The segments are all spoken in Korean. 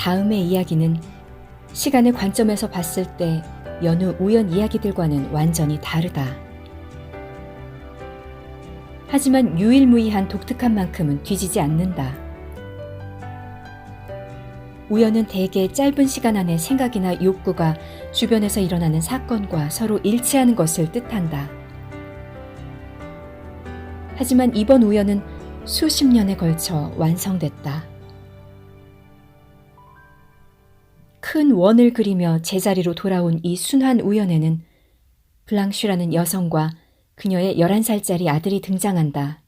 다음의 이야기는 시간의 관점에서 봤을 때 여느 우연 이야기들과는 완전히 다르다. 하지만 유일무이한 독특한 만큼은 뒤지지 않는다. 우연은 대개 짧은 시간 안에 생각이나 욕구가 주변에서 일어나는 사건과 서로 일치하는 것을 뜻한다. 하지만 이번 우연은 수십 년에 걸쳐 완성됐다. 큰 원을 그리며 제자리로 돌아온 이 순한 우연에는 블랑슈라는 여성과 그녀의 11살짜리 아들이 등장한다.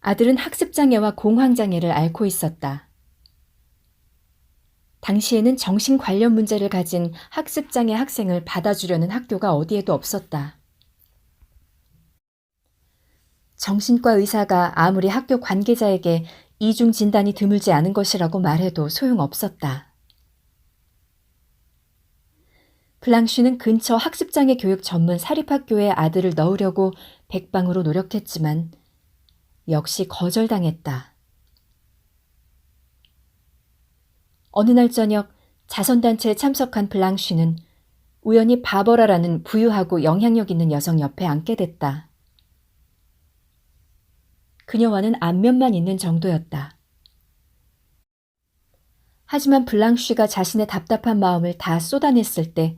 아들은 학습장애와 공황장애를 앓고 있었다. 당시에는 정신 관련 문제를 가진 학습장애 학생을 받아주려는 학교가 어디에도 없었다. 정신과 의사가 아무리 학교 관계자에게 이중 진단이 드물지 않은 것이라고 말해도 소용없었다. 블랑쉬는 근처 학습장애 교육 전문 사립학교에 아들을 넣으려고 백방으로 노력했지만 역시 거절당했다. 어느 날 저녁 자선단체에 참석한 블랑쉬는 우연히 바버라라는 부유하고 영향력 있는 여성 옆에 앉게 됐다. 그녀와는 안면만 있는 정도였다. 하지만 블랑쉬가 자신의 답답한 마음을 다 쏟아냈을 때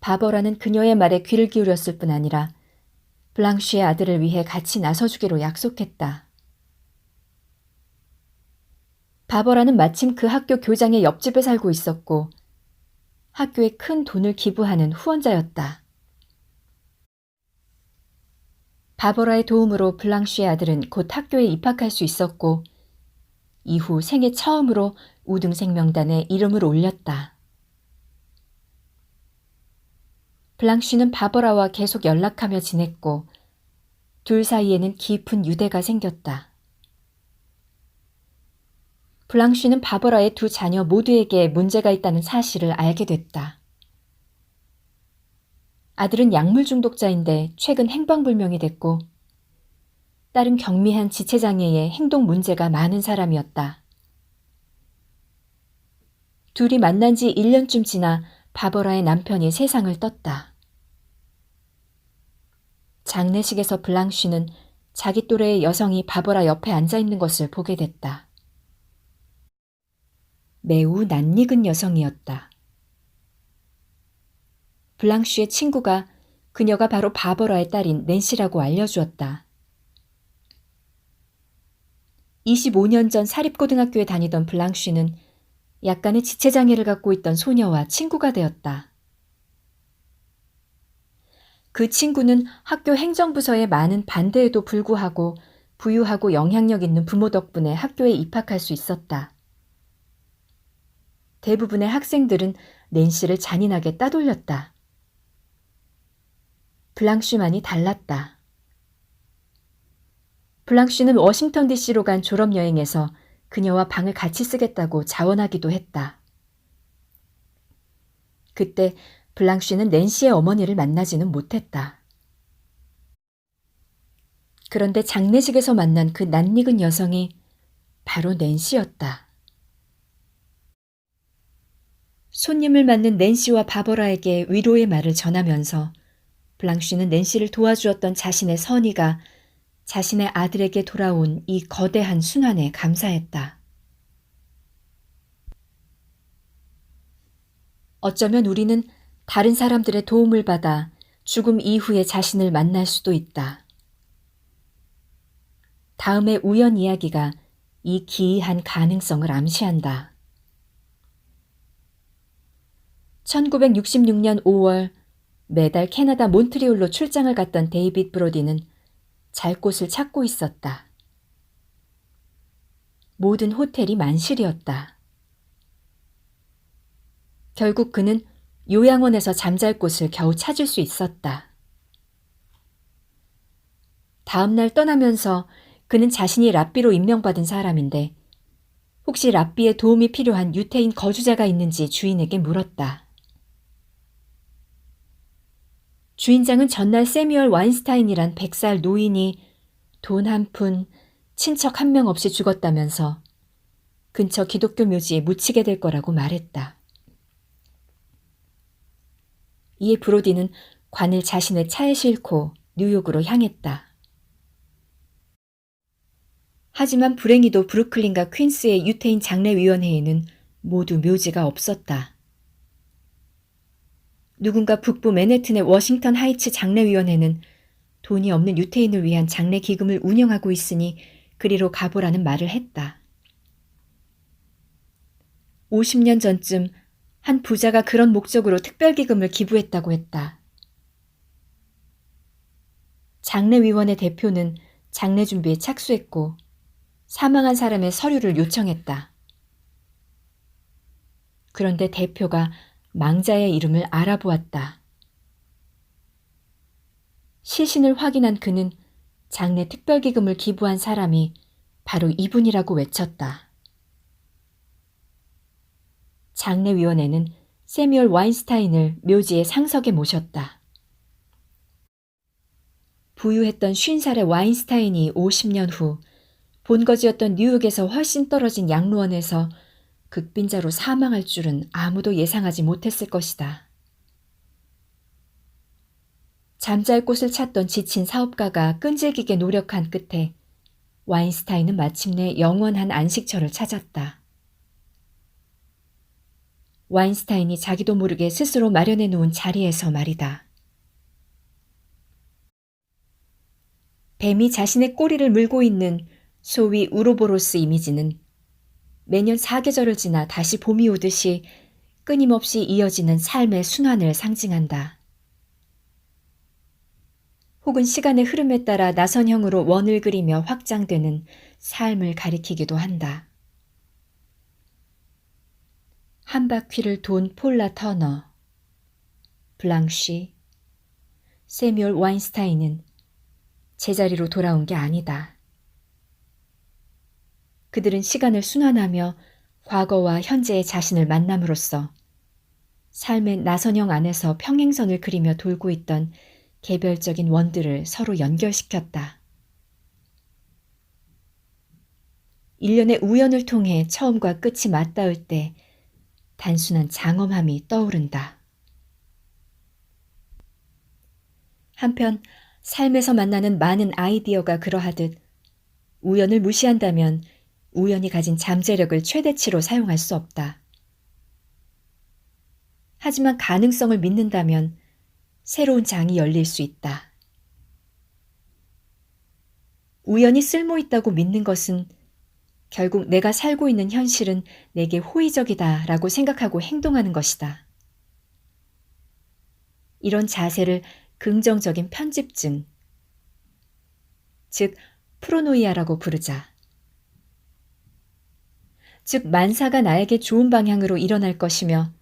바버라는 그녀의 말에 귀를 기울였을 뿐 아니라 블랑쉬의 아들을 위해 같이 나서주기로 약속했다. 바버라는 마침 그 학교 교장의 옆집에 살고 있었고 학교에 큰 돈을 기부하는 후원자였다. 바버라의 도움으로 블랑쉬의 아들은 곧 학교에 입학할 수 있었고 이후 생애 처음으로 우등생 명단에 이름을 올렸다. 블랑쉬는 바버라와 계속 연락하며 지냈고 둘 사이에는 깊은 유대가 생겼다. 블랑쉬는 바버라의 두 자녀 모두에게 문제가 있다는 사실을 알게 됐다. 아들은 약물 중독자인데 최근 행방불명이 됐고 딸은 경미한 지체장애에 행동 문제가 많은 사람이었다. 둘이 만난 지 1년쯤 지나 바버라의 남편이 세상을 떴다. 장례식에서 블랑쉬는 자기 또래의 여성이 바버라 옆에 앉아 있는 것을 보게 됐다. 매우 낯익은 여성이었다. 블랑쉬의 친구가 그녀가 바로 바버라의 딸인 낸시라고 알려주었다. 25년 전 사립고등학교에 다니던 블랑쉬는 약간의 지체장애를 갖고 있던 소녀와 친구가 되었다. 그 친구는 학교 행정부서의 많은 반대에도 불구하고 부유하고 영향력 있는 부모 덕분에 학교에 입학할 수 있었다. 대부분의 학생들은 낸시를 잔인하게 따돌렸다. 블랑쉬만이 달랐다. 블랑쉬는 워싱턴 DC로 간 졸업여행에서 그녀와 방을 같이 쓰겠다고 자원하기도 했다. 그때 블랑쉬는 낸시의 어머니를 만나지는 못했다. 그런데 장례식에서 만난 그 낯익은 여성이 바로 낸시였다. 손님을 맞는 낸시와 바버라에게 위로의 말을 전하면서 블랑쉬는 낸시를 도와주었던 자신의 선의가 자신의 아들에게 돌아온 이 거대한 순환에 감사했다. 어쩌면 우리는 다른 사람들의 도움을 받아 죽음 이후에 자신을 만날 수도 있다. 다음의 우연 이야기가 이 기이한 가능성을 암시한다. 1966년 5월 매달 캐나다 몬트리올로 출장을 갔던 데이빗 브로디는 잘 곳을 찾고 있었다. 모든 호텔이 만실이었다. 결국 그는 요양원에서 잠잘 곳을 겨우 찾을 수 있었다. 다음 날 떠나면서 그는 자신이 랍비로 임명받은 사람인데 혹시 랍비의 도움이 필요한 유태인 거주자가 있는지 주인에게 물었다. 주인장은 전날 세뮤얼 와인스타인이란 100살 노인이 돈 한 푼, 친척 한 명 없이 죽었다면서 근처 기독교 묘지에 묻히게 될 거라고 말했다. 이에 브로디는 관을 자신의 차에 싣고 뉴욕으로 향했다. 하지만 불행히도 브루클린과 퀸스의 유태인 장례위원회에는 모두 묘지가 없었다. 누군가 북부 맨해튼의 워싱턴 하이츠 장례위원회는 돈이 없는 유태인을 위한 장례 기금을 운영하고 있으니 그리로 가보라는 말을 했다. 50년 전쯤 한 부자가 그런 목적으로 특별기금을 기부했다고 했다. 장례위원회 대표는 장례 준비에 착수했고 사망한 사람의 서류를 요청했다. 그런데 대표가 망자의 이름을 알아보았다. 시신을 확인한 그는 장례 특별기금을 기부한 사람이 바로 이분이라고 외쳤다. 장례위원회는 세뮤얼 와인스타인을 묘지의 상석에 모셨다. 부유했던 50살의 와인스타인이 50년 후 본거지였던 뉴욕에서 훨씬 떨어진 양로원에서 극빈자로 사망할 줄은 아무도 예상하지 못했을 것이다. 잠잘 곳을 찾던 지친 사업가가 끈질기게 노력한 끝에 와인스타인은 마침내 영원한 안식처를 찾았다. 와인스타인이 자기도 모르게 스스로 마련해 놓은 자리에서 말이다. 뱀이 자신의 꼬리를 물고 있는 소위 우로보로스 이미지는 매년 사계절을 지나 다시 봄이 오듯이 끊임없이 이어지는 삶의 순환을 상징한다. 혹은 시간의 흐름에 따라 나선형으로 원을 그리며 확장되는 삶을 가리키기도 한다. 한 바퀴를 돈 폴라 터너, 블랑쉬, 세뮤얼 와인스타인은 제자리로 돌아온 게 아니다. 그들은 시간을 순환하며 과거와 현재의 자신을 만남으로써 삶의 나선형 안에서 평행선을 그리며 돌고 있던 개별적인 원들을 서로 연결시켰다. 일련의 우연을 통해 처음과 끝이 맞닿을 때 단순한 장엄함이 떠오른다. 한편 삶에서 만나는 많은 아이디어가 그러하듯 우연을 무시한다면 우연히 가진 잠재력을 최대치로 사용할 수 없다. 하지만 가능성을 믿는다면 새로운 장이 열릴 수 있다. 우연히 쓸모 있다고 믿는 것은 결국 내가 살고 있는 현실은 내게 호의적이다 라고 생각하고 행동하는 것이다. 이런 자세를 긍정적인 편집증, 즉, 프로노이아라고 부르자. 즉, 만사가 나에게 좋은 방향으로 일어날 것이며,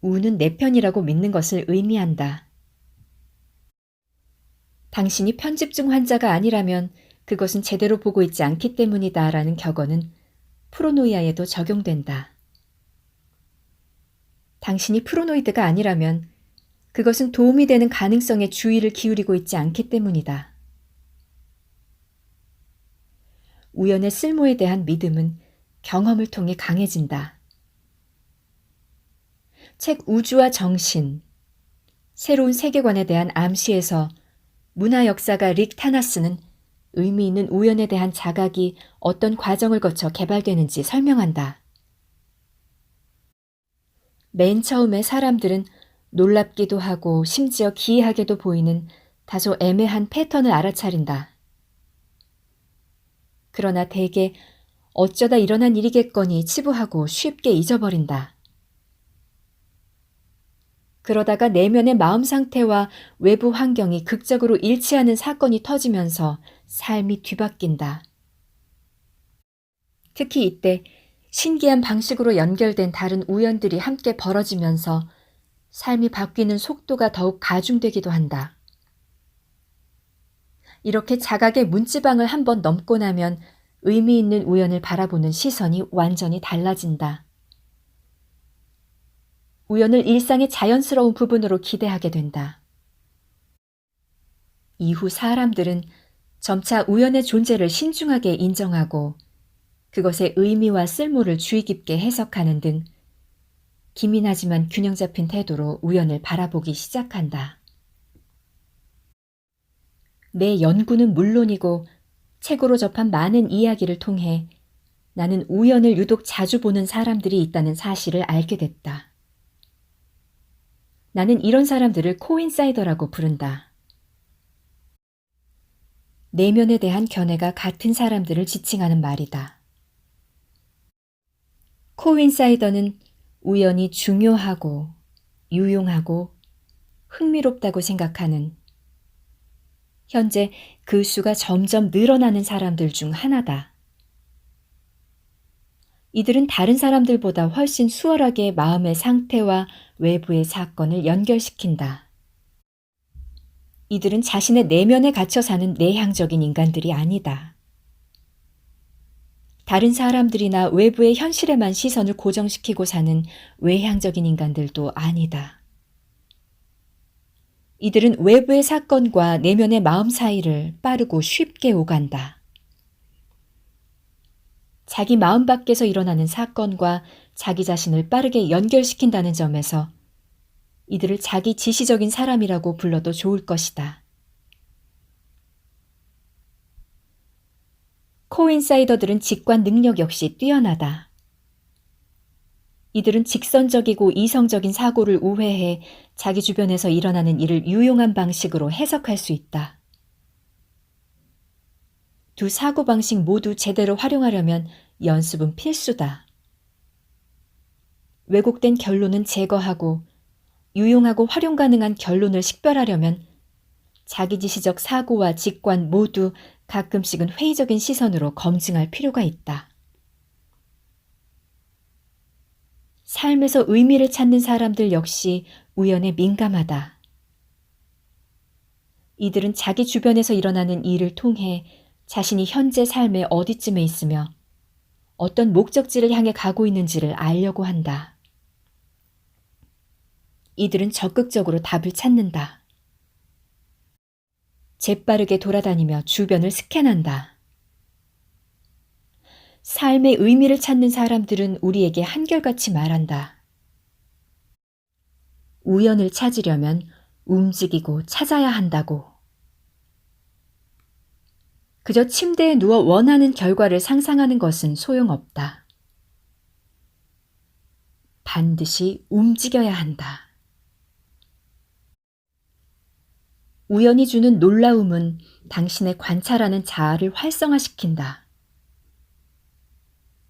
우는 내 편이라고 믿는 것을 의미한다. 당신이 편집증 환자가 아니라면 그것은 제대로 보고 있지 않기 때문이다 라는 격언은 프로노이아에도 적용된다. 당신이 프로노이드가 아니라면 그것은 도움이 되는 가능성에 주의를 기울이고 있지 않기 때문이다. 우연의 쓸모에 대한 믿음은 경험을 통해 강해진다. 책 우주와 정신, 새로운 세계관에 대한 암시에서 문화 역사가 릭 타나스는 의미 있는 우연에 대한 자각이 어떤 과정을 거쳐 개발되는지 설명한다. 맨 처음에 사람들은 놀랍기도 하고 심지어 기이하게도 보이는 다소 애매한 패턴을 알아차린다. 그러나 대개 어쩌다 일어난 일이겠거니 치부하고 쉽게 잊어버린다. 그러다가 내면의 마음 상태와 외부 환경이 극적으로 일치하는 사건이 터지면서 삶이 뒤바뀐다. 특히 이때 신기한 방식으로 연결된 다른 우연들이 함께 벌어지면서 삶이 바뀌는 속도가 더욱 가중되기도 한다. 이렇게 자각의 문지방을 한번 넘고 나면 의미 있는 우연을 바라보는 시선이 완전히 달라진다. 우연을 일상의 자연스러운 부분으로 기대하게 된다. 이후 사람들은 점차 우연의 존재를 신중하게 인정하고 그것의 의미와 쓸모를 주의 깊게 해석하는 등 기민하지만 균형 잡힌 태도로 우연을 바라보기 시작한다. 내 연구는 물론이고 책으로 접한 많은 이야기를 통해 나는 우연을 유독 자주 보는 사람들이 있다는 사실을 알게 됐다. 나는 이런 사람들을 코인사이더라고 부른다. 내면에 대한 견해가 같은 사람들을 지칭하는 말이다. 코인사이더는 우연히 중요하고 유용하고 흥미롭다고 생각하는 현재 그 수가 점점 늘어나는 사람들 중 하나다. 이들은 다른 사람들보다 훨씬 수월하게 마음의 상태와 외부의 사건을 연결시킨다. 이들은 자신의 내면에 갇혀 사는 내향적인 인간들이 아니다. 다른 사람들이나 외부의 현실에만 시선을 고정시키고 사는 외향적인 인간들도 아니다. 이들은 외부의 사건과 내면의 마음 사이를 빠르고 쉽게 오간다. 자기 마음 밖에서 일어나는 사건과 자기 자신을 빠르게 연결시킨다는 점에서 이들을 자기 지시적인 사람이라고 불러도 좋을 것이다. 코인사이더들은 직관 능력 역시 뛰어나다. 이들은 직선적이고 이성적인 사고를 우회해 자기 주변에서 일어나는 일을 유용한 방식으로 해석할 수 있다. 두 사고방식 모두 제대로 활용하려면 연습은 필수다. 왜곡된 결론은 제거하고 유용하고 활용 가능한 결론을 식별하려면 자기지시적 사고와 직관 모두 가끔씩은 회의적인 시선으로 검증할 필요가 있다. 삶에서 의미를 찾는 사람들 역시 우연에 민감하다. 이들은 자기 주변에서 일어나는 일을 통해 자신이 현재 삶의 어디쯤에 있으며 어떤 목적지를 향해 가고 있는지를 알려고 한다. 이들은 적극적으로 답을 찾는다. 재빠르게 돌아다니며 주변을 스캔한다. 삶의 의미를 찾는 사람들은 우리에게 한결같이 말한다. 우연을 찾으려면 움직이고 찾아야 한다고. 그저 침대에 누워 원하는 결과를 상상하는 것은 소용없다. 반드시 움직여야 한다. 우연히 주는 놀라움은 당신의 관찰하는 자아를 활성화시킨다.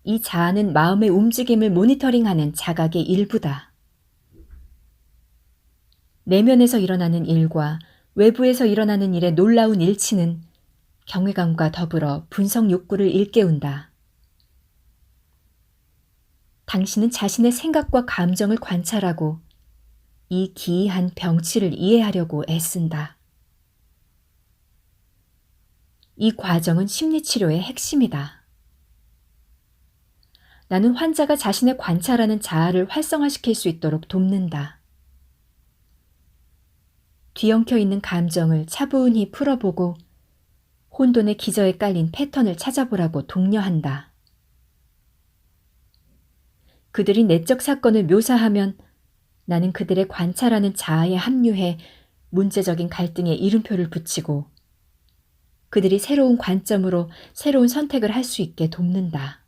이 자아는 마음의 움직임을 모니터링하는 자각의 일부다. 내면에서 일어나는 일과 외부에서 일어나는 일의 놀라운 일치는 경외감과 더불어 분석 욕구를 일깨운다. 당신은 자신의 생각과 감정을 관찰하고 이 기이한 병치를 이해하려고 애쓴다. 이 과정은 심리치료의 핵심이다. 나는 환자가 자신의 관찰하는 자아를 활성화시킬 수 있도록 돕는다. 뒤엉켜 있는 감정을 차분히 풀어보고 혼돈의 기저에 깔린 패턴을 찾아보라고 독려한다. 그들이 내적 사건을 묘사하면 나는 그들의 관찰하는 자아에 합류해 문제적인 갈등에 이름표를 붙이고 그들이 새로운 관점으로 새로운 선택을 할 수 있게 돕는다.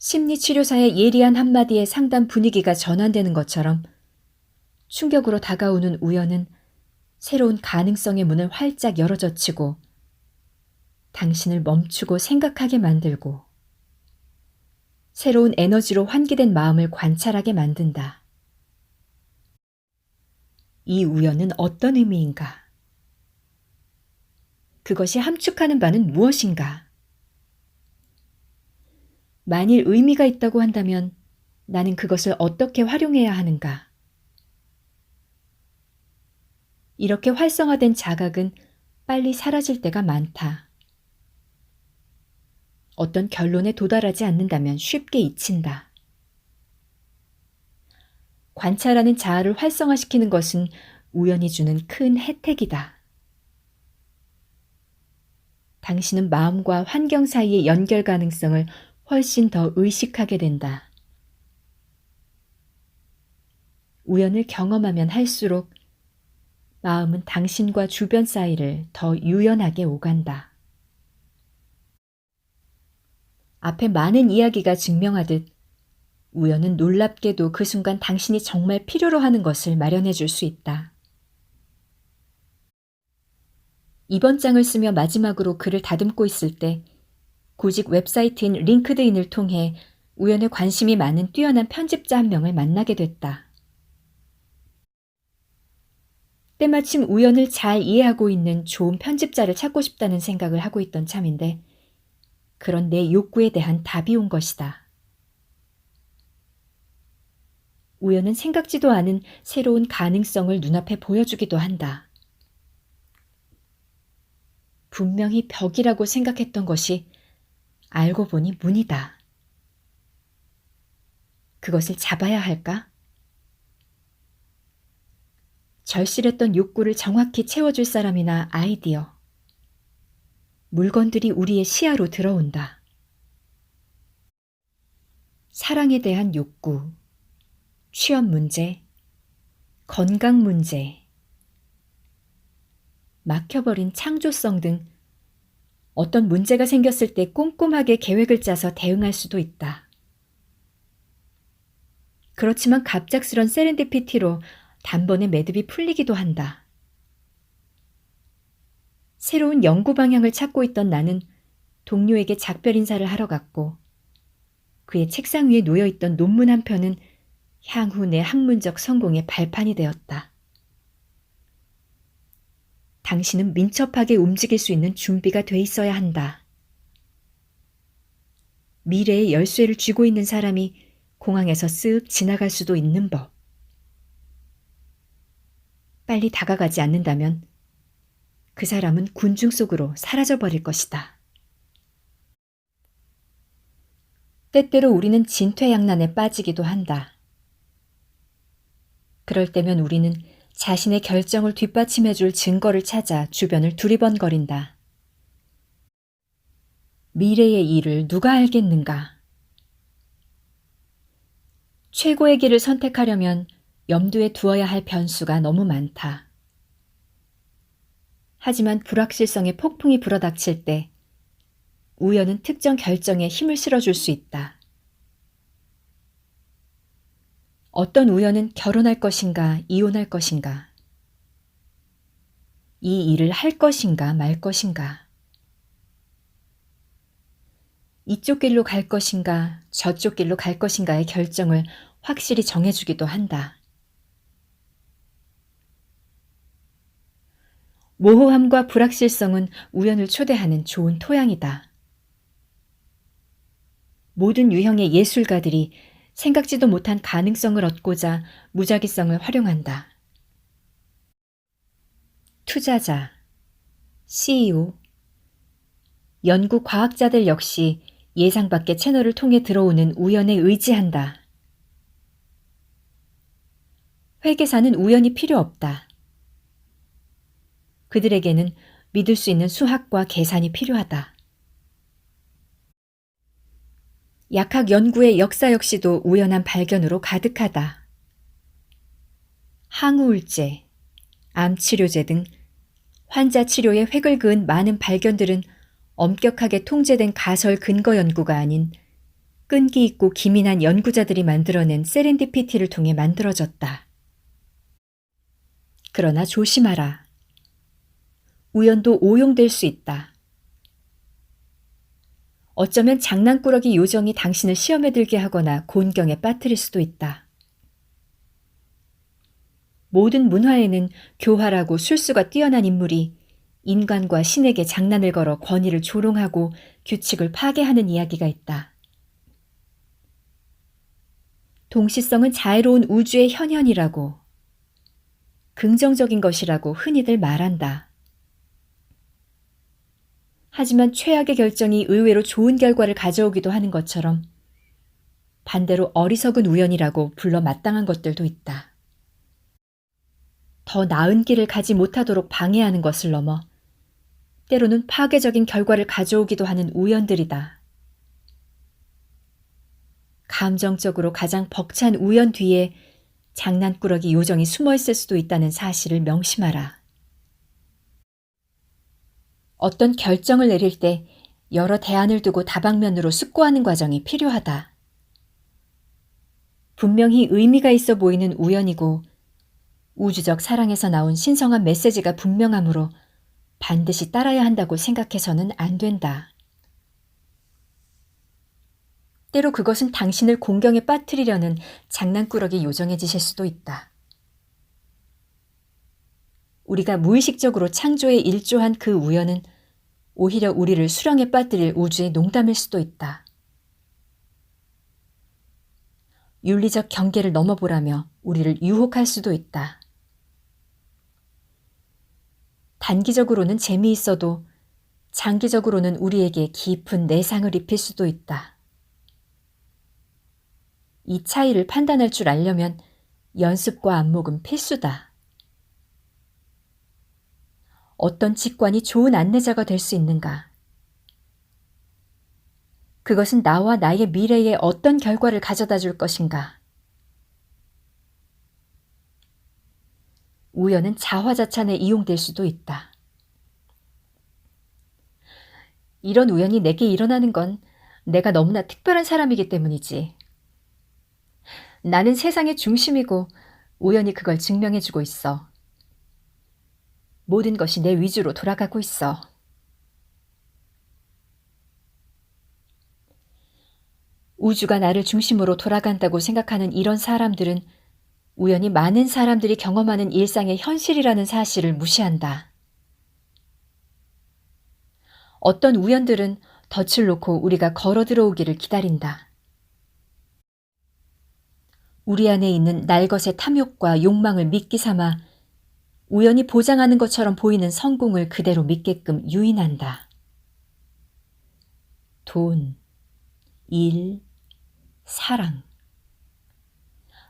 심리치료사의 예리한 한마디에 상담 분위기가 전환되는 것처럼 충격으로 다가오는 우연은 새로운 가능성의 문을 활짝 열어젖히고 당신을 멈추고 생각하게 만들고 새로운 에너지로 환기된 마음을 관찰하게 만든다. 이 우연은 어떤 의미인가? 그것이 함축하는 바는 무엇인가? 만일 의미가 있다고 한다면 나는 그것을 어떻게 활용해야 하는가? 이렇게 활성화된 자각은 빨리 사라질 때가 많다. 어떤 결론에 도달하지 않는다면 쉽게 잊힌다. 관찰하는 자아를 활성화시키는 것은 우연히 주는 큰 혜택이다. 당신은 마음과 환경 사이의 연결 가능성을 훨씬 더 의식하게 된다. 우연을 경험하면 할수록 마음은 당신과 주변 사이를 더 유연하게 오간다. 앞에 많은 이야기가 증명하듯 우연은 놀랍게도 그 순간 당신이 정말 필요로 하는 것을 마련해 줄 수 있다. 이번 장을 쓰며 마지막으로 글을 다듬고 있을 때 구직 웹사이트인 링크드인을 통해 우연에 관심이 많은 뛰어난 편집자 한 명을 만나게 됐다. 때마침 우연을 잘 이해하고 있는 좋은 편집자를 찾고 싶다는 생각을 하고 있던 참인데 그런 내 욕구에 대한 답이 온 것이다. 우연은 생각지도 않은 새로운 가능성을 눈앞에 보여주기도 한다. 분명히 벽이라고 생각했던 것이 알고 보니 문이다. 그것을 잡아야 할까? 절실했던 욕구를 정확히 채워줄 사람이나 아이디어. 물건들이 우리의 시야로 들어온다. 사랑에 대한 욕구, 취업 문제, 건강 문제, 막혀버린 창조성 등 어떤 문제가 생겼을 때 꼼꼼하게 계획을 짜서 대응할 수도 있다. 그렇지만 갑작스런 세렌디피티로 단번에 매듭이 풀리기도 한다. 새로운 연구 방향을 찾고 있던 나는 동료에게 작별 인사를 하러 갔고 그의 책상 위에 놓여 있던 논문 한 편은 향후 내 학문적 성공의 발판이 되었다. 당신은 민첩하게 움직일 수 있는 준비가 돼 있어야 한다. 미래의 열쇠를 쥐고 있는 사람이 공항에서 쓱 지나갈 수도 있는 법. 빨리 다가가지 않는다면 그 사람은 군중 속으로 사라져 버릴 것이다. 때때로 우리는 진퇴양난에 빠지기도 한다. 그럴 때면 우리는 자신의 결정을 뒷받침해 줄 증거를 찾아 주변을 두리번거린다. 미래의 일을 누가 알겠는가? 최고의 길을 선택하려면 염두에 두어야 할 변수가 너무 많다. 하지만 불확실성의 폭풍이 불어닥칠 때 우연은 특정 결정에 힘을 실어줄 수 있다. 어떤 우연은 결혼할 것인가, 이혼할 것인가, 이 일을 할 것인가, 말 것인가, 이쪽 길로 갈 것인가, 저쪽 길로 갈 것인가의 결정을 확실히 정해주기도 한다. 모호함과 불확실성은 우연을 초대하는 좋은 토양이다. 모든 유형의 예술가들이 생각지도 못한 가능성을 얻고자 무작위성을 활용한다. 투자자, CEO, 연구 과학자들 역시 예상 밖의 채널을 통해 들어오는 우연에 의지한다. 회계사는 우연이 필요 없다. 그들에게는 믿을 수 있는 수학과 계산이 필요하다. 약학 연구의 역사 역시도 우연한 발견으로 가득하다. 항우울제, 암치료제 등 환자 치료에 획을 그은 많은 발견들은 엄격하게 통제된 가설 근거 연구가 아닌 끈기 있고 기민한 연구자들이 만들어낸 세렌디피티를 통해 만들어졌다. 그러나 조심하라. 우연도 오용될 수 있다. 어쩌면 장난꾸러기 요정이 당신을 시험에 들게 하거나 곤경에 빠뜨릴 수도 있다. 모든 문화에는 교활하고 술수가 뛰어난 인물이 인간과 신에게 장난을 걸어 권위를 조롱하고 규칙을 파괴하는 이야기가 있다. 동시성은 자유로운 우주의 현현이라고, 긍정적인 것이라고 흔히들 말한다. 하지만 최악의 결정이 의외로 좋은 결과를 가져오기도 하는 것처럼 반대로 어리석은 우연이라고 불러 마땅한 것들도 있다. 더 나은 길을 가지 못하도록 방해하는 것을 넘어 때로는 파괴적인 결과를 가져오기도 하는 우연들이다. 감정적으로 가장 벅찬 우연 뒤에 장난꾸러기 요정이 숨어 있을 수도 있다는 사실을 명심하라. 어떤 결정을 내릴 때 여러 대안을 두고 다방면으로 숙고하는 과정이 필요하다. 분명히 의미가 있어 보이는 우연이고 우주적 사랑에서 나온 신성한 메시지가 분명하므로 반드시 따라야 한다고 생각해서는 안 된다. 때로 그것은 당신을 공경에 빠뜨리려는 장난꾸러기 짓일 수도 있다. 우리가 무의식적으로 창조에 일조한 그 우연은 오히려 우리를 수렁에 빠뜨릴 우주의 농담일 수도 있다. 윤리적 경계를 넘어보라며 우리를 유혹할 수도 있다. 단기적으로는 재미있어도 장기적으로는 우리에게 깊은 내상을 입힐 수도 있다. 이 차이를 판단할 줄 알려면 연습과 안목은 필수다. 어떤 직관이 좋은 안내자가 될 수 있는가? 그것은 나와 나의 미래에 어떤 결과를 가져다 줄 것인가? 우연은 자화자찬에 이용될 수도 있다. 이런 우연이 내게 일어나는 건 내가 너무나 특별한 사람이기 때문이지. 나는 세상의 중심이고 우연히 그걸 증명해주고 있어. 모든 것이 내 위주로 돌아가고 있어. 우주가 나를 중심으로 돌아간다고 생각하는 이런 사람들은 우연히 많은 사람들이 경험하는 일상의 현실이라는 사실을 무시한다. 어떤 우연들은 덫을 놓고 우리가 걸어 들어오기를 기다린다. 우리 안에 있는 날것의 탐욕과 욕망을 미끼 삼아 우연히 보장하는 것처럼 보이는 성공을 그대로 믿게끔 유인한다. 돈, 일, 사랑.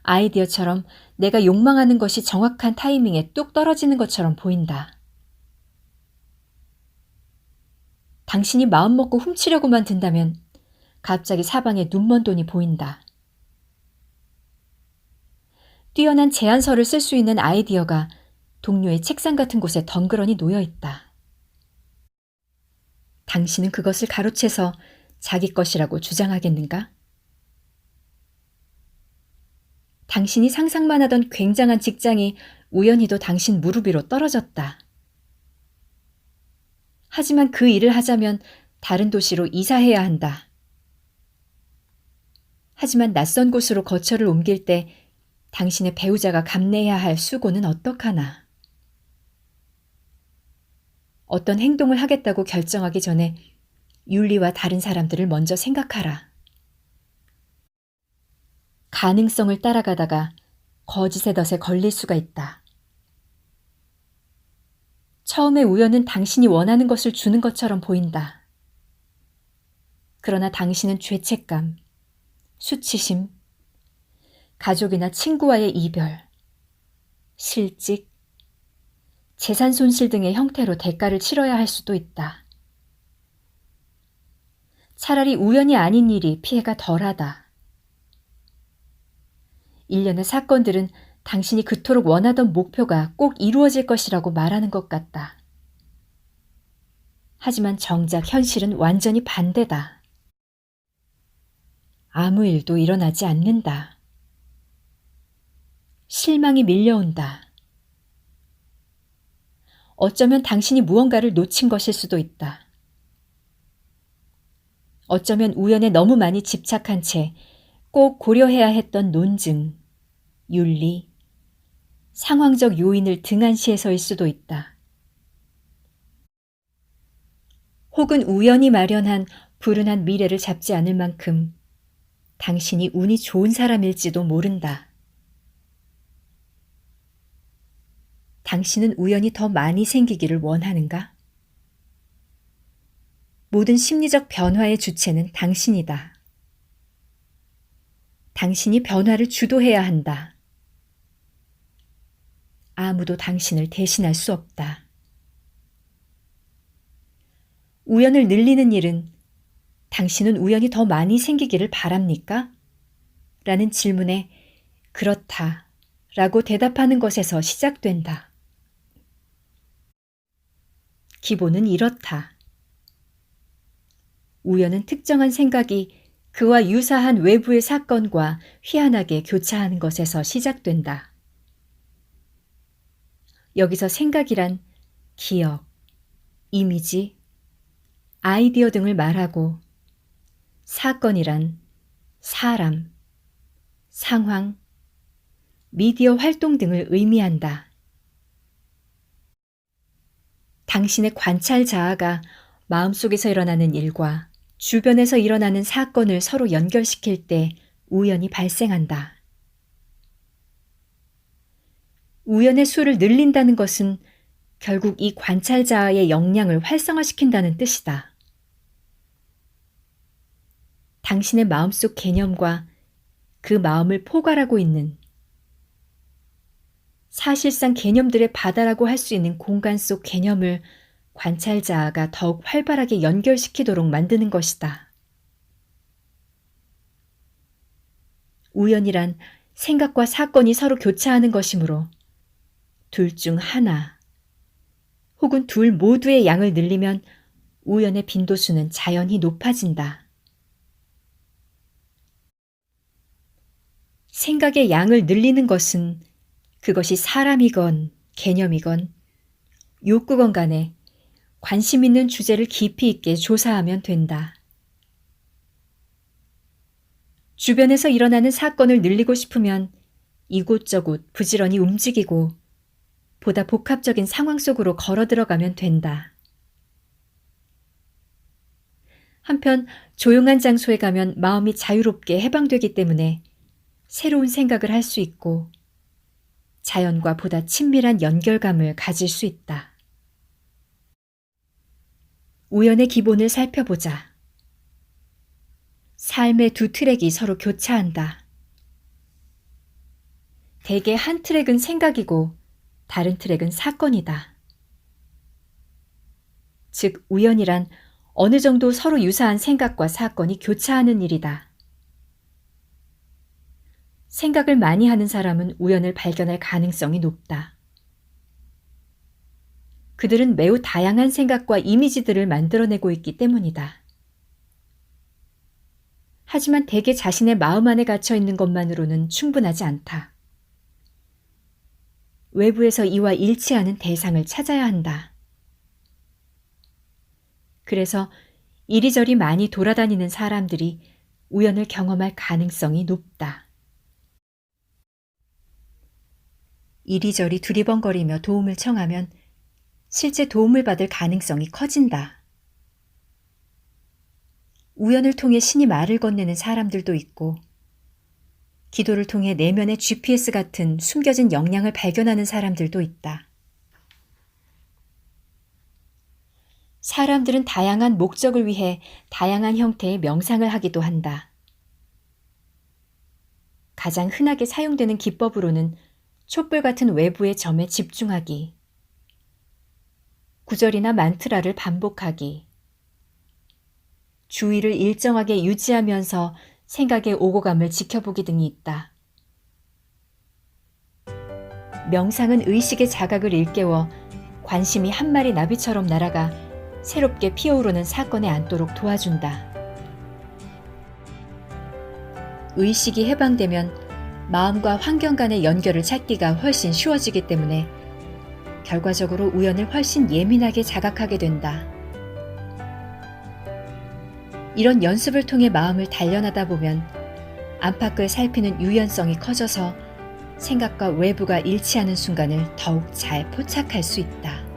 아이디어처럼 내가 욕망하는 것이 정확한 타이밍에 뚝 떨어지는 것처럼 보인다. 당신이 마음먹고 훔치려고만 든다면 갑자기 사방에 눈먼 돈이 보인다. 뛰어난 제안서를 쓸 수 있는 아이디어가 동료의 책상 같은 곳에 덩그러니 놓여 있다. 당신은 그것을 가로채서 자기 것이라고 주장하겠는가? 당신이 상상만 하던 굉장한 직장이 우연히도 당신 무릎 위로 떨어졌다. 하지만 그 일을 하자면 다른 도시로 이사해야 한다. 하지만 낯선 곳으로 거처를 옮길 때 당신의 배우자가 감내해야 할 수고는 어떡하나. 어떤 행동을 하겠다고 결정하기 전에 윤리와 다른 사람들을 먼저 생각하라. 가능성을 따라가다가 거짓의 덫에 걸릴 수가 있다. 처음에 우연은 당신이 원하는 것을 주는 것처럼 보인다. 그러나 당신은 죄책감, 수치심, 가족이나 친구와의 이별, 실직, 재산 손실 등의 형태로 대가를 치러야 할 수도 있다. 차라리 우연이 아닌 일이 피해가 덜하다. 일련의 사건들은 당신이 그토록 원하던 목표가 꼭 이루어질 것이라고 말하는 것 같다. 하지만 정작 현실은 완전히 반대다. 아무 일도 일어나지 않는다. 실망이 밀려온다. 어쩌면 당신이 무언가를 놓친 것일 수도 있다. 어쩌면 우연에 너무 많이 집착한 채 꼭 고려해야 했던 논증, 윤리, 상황적 요인을 등한시해서일 수도 있다. 혹은 우연히 마련한 불운한 미래를 잡지 않을 만큼 당신이 운이 좋은 사람일지도 모른다. 당신은 우연히 더 많이 생기기를 원하는가? 모든 심리적 변화의 주체는 당신이다. 당신이 변화를 주도해야 한다. 아무도 당신을 대신할 수 없다. 우연을 늘리는 일은 당신은 우연이 더 많이 생기기를 바랍니까? 라는 질문에 그렇다 라고 대답하는 것에서 시작된다. 기본은 이렇다. 우연은 특정한 생각이 그와 유사한 외부의 사건과 희한하게 교차하는 것에서 시작된다. 여기서 생각이란 기억, 이미지, 아이디어 등을 말하고 사건이란 사람, 상황, 미디어 활동 등을 의미한다. 당신의 관찰 자아가 마음속에서 일어나는 일과 주변에서 일어나는 사건을 서로 연결시킬 때 우연이 발생한다. 우연의 수를 늘린다는 것은 결국 이 관찰 자아의 역량을 활성화시킨다는 뜻이다. 당신의 마음속 개념과 그 마음을 포괄하고 있는 사실상 개념들의 바다라고 할 수 있는 공간 속 개념을 관찰 자아가 더욱 활발하게 연결시키도록 만드는 것이다. 우연이란 생각과 사건이 서로 교차하는 것이므로 둘 중 하나 혹은 둘 모두의 양을 늘리면 우연의 빈도수는 자연히 높아진다. 생각의 양을 늘리는 것은 그것이 사람이건 개념이건 욕구건 간에 관심 있는 주제를 깊이 있게 조사하면 된다. 주변에서 일어나는 사건을 늘리고 싶으면 이곳저곳 부지런히 움직이고 보다 복합적인 상황 속으로 걸어 들어가면 된다. 한편 조용한 장소에 가면 마음이 자유롭게 해방되기 때문에 새로운 생각을 할 수 있고 자연과 보다 친밀한 연결감을 가질 수 있다. 우연의 기본을 살펴보자. 삶의 두 트랙이 서로 교차한다. 대개 한 트랙은 생각이고 다른 트랙은 사건이다. 즉, 우연이란 어느 정도 서로 유사한 생각과 사건이 교차하는 일이다. 생각을 많이 하는 사람은 우연을 발견할 가능성이 높다. 그들은 매우 다양한 생각과 이미지들을 만들어내고 있기 때문이다. 하지만 대개 자신의 마음 안에 갇혀 있는 것만으로는 충분하지 않다. 외부에서 이와 일치하는 대상을 찾아야 한다. 그래서 이리저리 많이 돌아다니는 사람들이 우연을 경험할 가능성이 높다. 이리저리 두리번거리며 도움을 청하면 실제 도움을 받을 가능성이 커진다. 우연을 통해 신이 말을 건네는 사람들도 있고, 기도를 통해 내면의 GPS 같은 숨겨진 역량을 발견하는 사람들도 있다. 사람들은 다양한 목적을 위해 다양한 형태의 명상을 하기도 한다. 가장 흔하게 사용되는 기법으로는 촛불 같은 외부의 점에 집중하기, 구절이나 만트라를 반복하기, 주의를 일정하게 유지하면서 생각의 오고감을 지켜보기 등이 있다. 명상은 의식의 자각을 일깨워 관심이 한 마리 나비처럼 날아가 새롭게 피어오르는 사건에 앉도록 도와준다. 의식이 해방되면 마음과 환경 간의 연결을 찾기가 훨씬 쉬워지기 때문에 결과적으로 우연을 훨씬 예민하게 자각하게 된다. 이런 연습을 통해 마음을 단련하다 보면 안팎을 살피는 유연성이 커져서 생각과 외부가 일치하는 순간을 더욱 잘 포착할 수 있다.